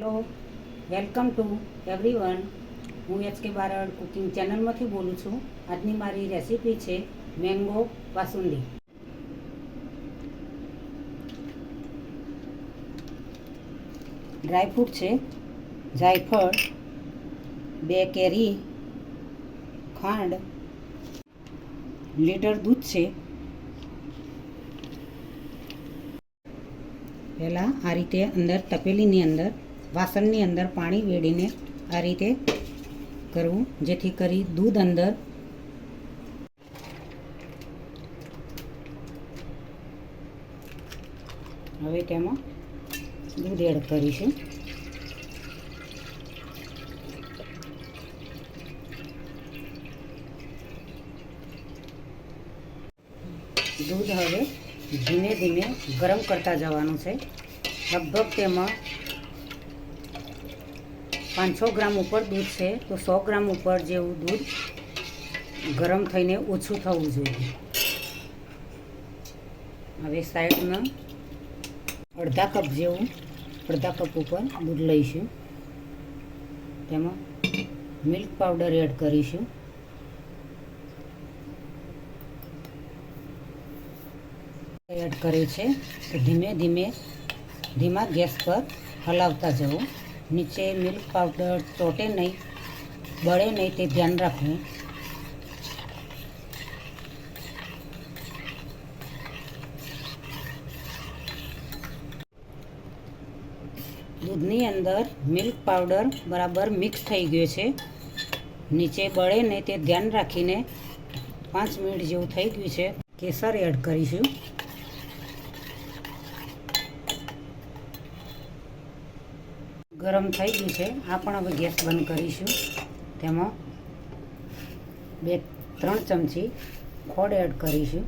Hello, welcome to everyone. હું H K Barad cooking ચેનલમાંથી બોલું છું. આજની મારી રેસીપી છે મેંગો બાસુંદી. ડ્રાયફ્રૂટ છે, જાયફળ, બે કેરી, ખાંડ, લીટર દૂધ છે. પહેલાં આ રીતે અંદર તપેલીની અંદર વાસણની અંદર પાણી વેડીને આ રીતે કરવું, જેથી કરી દૂધ અંદર હવે તેમાં દૂધ એડ કરીશું. દૂધ હવે ધીમે ધીમે ગરમ કરતા જવાનું છે. લગભગ તેમાં પાંચસો ગ્રામ ઉપર દૂધ છે, તો સો ગ્રામ ઉપર જેવું દૂધ ગરમ થઈને ઓછું થવું જોઈએ. હવે સાઈડમાં અડધા કપ જેવું, અડધા કપ ઉપર દૂધ લઈશું. તેમાં મિલ્ક પાવડર એડ કરીશું. એડ કર્યું છે, તો ધીમે ધીમે ધીમા ગેસ પર હલાવતા જવું. નીચે મિલ્ક પાવડર ચોટે નહીં, બળે નહીં તે ધ્યાન રાખવું. દૂધની અંદર મિલ્ક પાવડર બરાબર મિક્સ થઈ ગયો છે. નીચે બળે નહીં તે ધ્યાન રાખીને પાંચ મિનિટ જેવું થઈ ગયું છે. કેસર એડ કરીશું. ગરમ થઈ ગયું છે. આ પણ હવે ગેસ બંધ કરીશું. તેમાં બે, ત્રણ ચમચી ખોડ એડ કરીશું.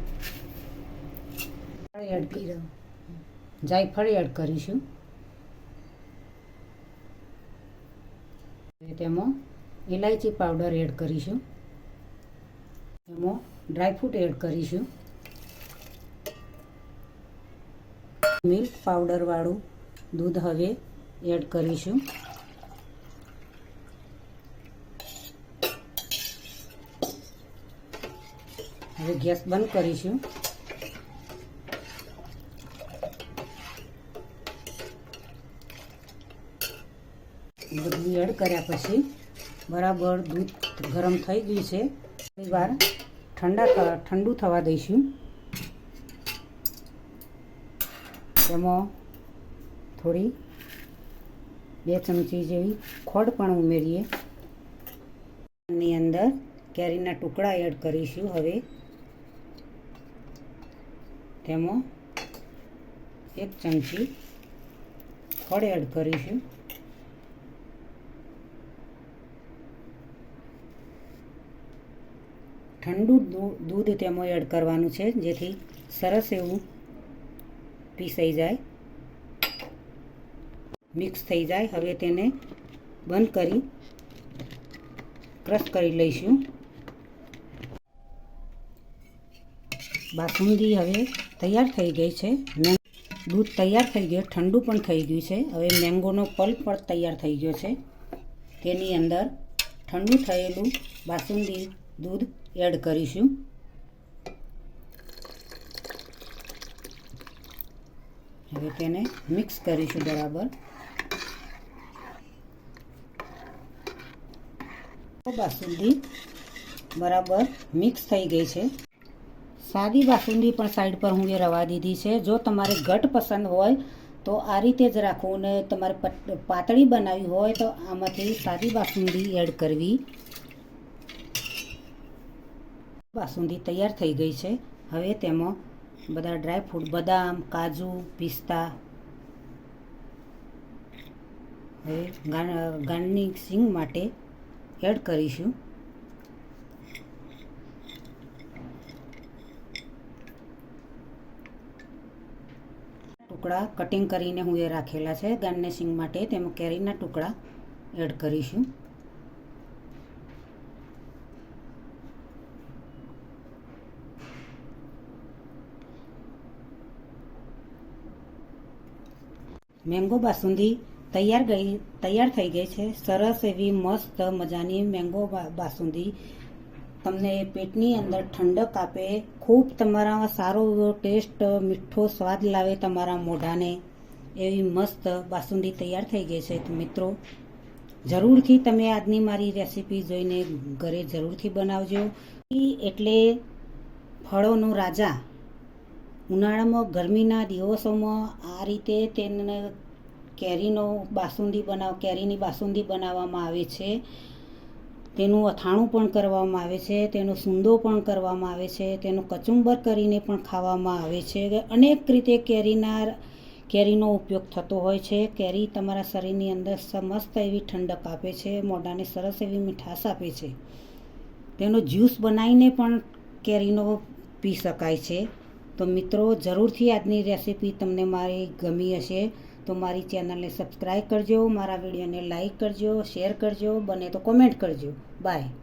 જાયફળ એડ કરીશું. તેમાં ઇલાયચી પાવડર એડ કરીશું. તેમાં ડ્રાયફ્રૂટ એડ કરીશું. મિલ્ક પાવડરવાળું દૂધ હવે એડ કરીશું. હવે ગેસ બંધ કરીશું. બધું એડ કર્યા પછી બરાબર દૂધ ગરમ થઈ ગયું છે. થોડી વાર ઠંડા ઠંડુ થવા દઈશું. તેમાં થોડી બે ચમચી જેવી ખોડ પણ ઉમેરીએ. ની અંદર કેરીના ટુકડા એડ કરીશું હવે. તેમાં એક ચમચી ખોડ એડ કરીશું. ઠંડુ દૂધ તેમાં એડ કરવાનું છે જેથી સરસ એવું પીસાઈ જાય. મિક્સ થઈ જાય. હવે તેને બંધ કરી, ક્રશ કરી લઈશું. બાસુંદી હવે તૈયાર થઈ ગઈ છે. દૂધ તૈયાર થઈ ગયું. ઠંડુ પણ થઈ ગયું છે. હવે મેંગોનો પલ્પ પણ તૈયાર થઈ ગયો છે. તેની અંદર ઠંડુ થયેલું બાસુંદી દૂધ એડ કરીશું. હવે તેને મિક્સ કરીશું બરાબર. બાસુંદી બરાબર મિક્સ થઈ ગઈ છે. સાદી બાસુંદી પણ સાઈડ પર હું એ રવા દીધી છે. જો તમારે ઘટ પસંદ હોય તો આ રીતે જ રાખવું ને તમારે પાતળી બનાવવી હોય તો આમાંથી સાદી બાસુંદી એડ કરવી. બાસુંદી તૈયાર થઈ ગઈ છે. હવે તેમાં બધા ડ્રાયફ્રૂટ બદામ, કાજુ, પિસ્તા, હવે ગાર્નિશિંગ માટે એડ કરીશું. ટુકડા કટિંગ કરીને હું એ રાખેલા છે. ગાર્નિશિંગ માટે તેમાં કેરીના ટુકડા એડ કરીશું. મેંગો બાસુંદી તૈયાર ગઈ, તૈયાર થઈ ગઈ છે. સરસ એવી મસ્ત મજાની મેંગો બાસુંદી. તમને પેટની અંદર ઠંડક આપે. ખૂબ તમારા સારો એવો ટેસ્ટ મીઠો સ્વાદ લાવે તમારા મોઢાને. એવી મસ્ત બાસુંદી તૈયાર થઈ ગઈ છે મિત્રો. જરૂરથી તમે આજની મારી રેસીપી જોઈને ઘરે જરૂરથી બનાવજો. એટલે ફળોનો રાજા. ઉનાળામાં ગરમીના દિવસોમાં આ રીતે તેને કેરીનો બાસુંદી બનાવ, કેરીની બાસુંદી બનાવવામાં આવે છે. તેનું અથાણું પણ કરવામાં આવે છે, તેનો સૂંદો પણ કરવામાં આવે છે, તેનું કચુંબર કરીને પણ ખાવામાં આવે છે. અનેક રીતે કેરીના, કેરીનો ઉપયોગ થતો હોય છે. કેરી તમારા શરીરની અંદર સમસ્ત એવી ઠંડક આપે છે, મોઢાને સરસ એવી મીઠાશ આપે છે. તેનો જ્યુસ બનાવીને પણ કેરીનો પી શકાય છે. તો મિત્રો, જરૂરથી આજની રેસીપી તમને મારી ગમી હશે. તો મારી ચેનલને સબસ્ક્રાઈબ કરજો, મારા વિડીયોને લાઈક કરજો, શેર કરજો, બને તો કોમેન્ટ કરજો. બાય.